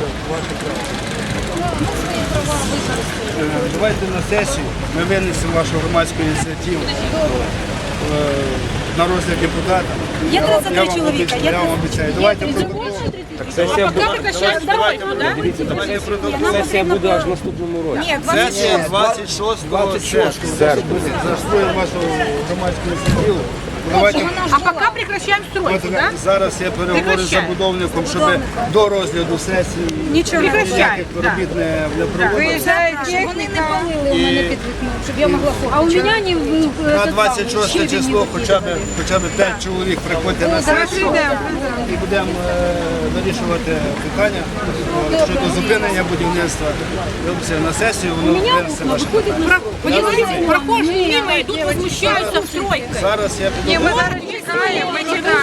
це ваше право. Права. Е, Давайте на сесію ми винесемо вашу громадську ініціативу е, на розгляд депутата. Є Я 33 чоловіка, обіцяю, Я вам обіцяю. Давайте протокол. Сесія буде, сесія буде аж наступному році. Ні, Сесія 26. 26 26 серпня. Заслуємо вашу громадську ініціативу. А пока От, да? Зараз я переговорю з Прекращаємо. забудовником, щоб до розгляду сесії Нічого не ніяких робіт не, не проводили. Щоб вони не палили у мене під вікном, щоб я могла ходити. А у меня не в- На 26 число хоча б, хоча б 5 чоловік приходьте на сесію і будемо е, вирішувати питання е, щодо зупинення будівництва. Вибачте, На сесію воно винесе ваше питання. Понимаете, прохожие мимо идут, возмущаются стройкой. Зараз я піду. Мы зараз чекаем, мы чекаем.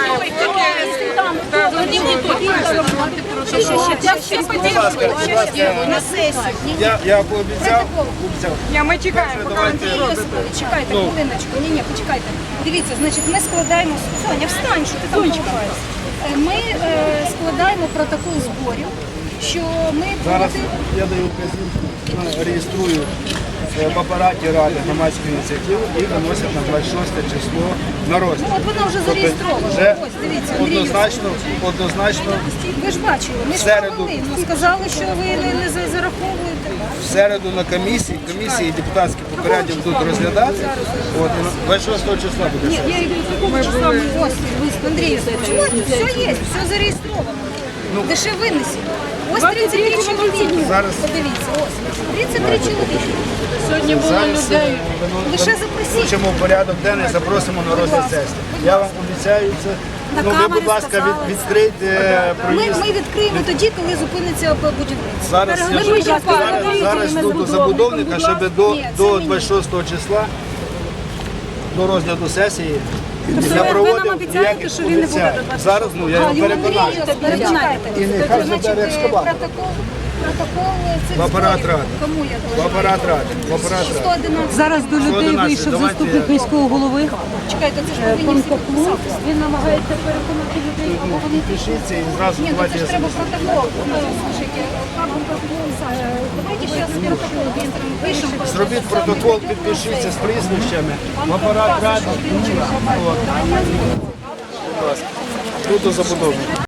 На сесію. Я, я пообіцяв, обіцяв. Я, мы чекаем. Давайте. Господи, чекайте, хвилиночку. Ні, ні, почекайте. Дивіться, значить, ми складаємо. Соня, встань, що ти там ховаєшся. Е, Ми е, складаємо протокол зборів, що ми Зараз я даю вказівку, реєструю в апараті Ради громадську ініціативу і виносять на 26 число на розгляд. Ну, от вона вже Тобто зареєстрована. Вже Ось, дивіться, Андрій. однозначно, однозначно Ви ж бачили, ми ж середу. провели, ну, сказали, що ви не, не за- зараховуєте. в середу на комісії, комісії депутатські попередньо будуть розглядати. От, і 26 числа буде Ні, я йду якого числа ми ось, ось, Андрій, от, все є, все зареєстровано. Лише винесено. Ось 33 чоловіки. Зараз- Подивіться, ось. 33 чоловіки. Сьогодні було людей. Лише запросіть. включимо в порядок денний, запросимо на розгляд сесії. Я вам обіцяю це. На Ну, ви, камери будь ласка, від, відкрийте Ми, проїзд. ми відкриємо тоді, коли зупиниться будівництво. Зараз, Ми ж- зараз, зараз з до забудовника, щоб до, Ні, це до мені. 26 числа, до розгляду сесії, Тобто я ви- ви проводив нам обіцяєте, що він не буде до 20 Зараз, ну, я його переконаю. І нехай Значить, забере екскаватор. Протокол, протокол цих В апарат зборів. ради. Кому я В апарат ради, в апарат ради. 111. Зараз до людей 111, вийшов давайте. заступник міського голови. Чекайте, це ж Пан повинні всі. Він намагається переконати людей, або вони Пишіться і зразу Ні, ну давайте це я ж треба протокол. Слушайте, как он протокол Саша? Давайте протокол быстрым пишем. Зробіть протокол, підпишіться з прізвищами, в апарат ради. От. Тут до забудовника.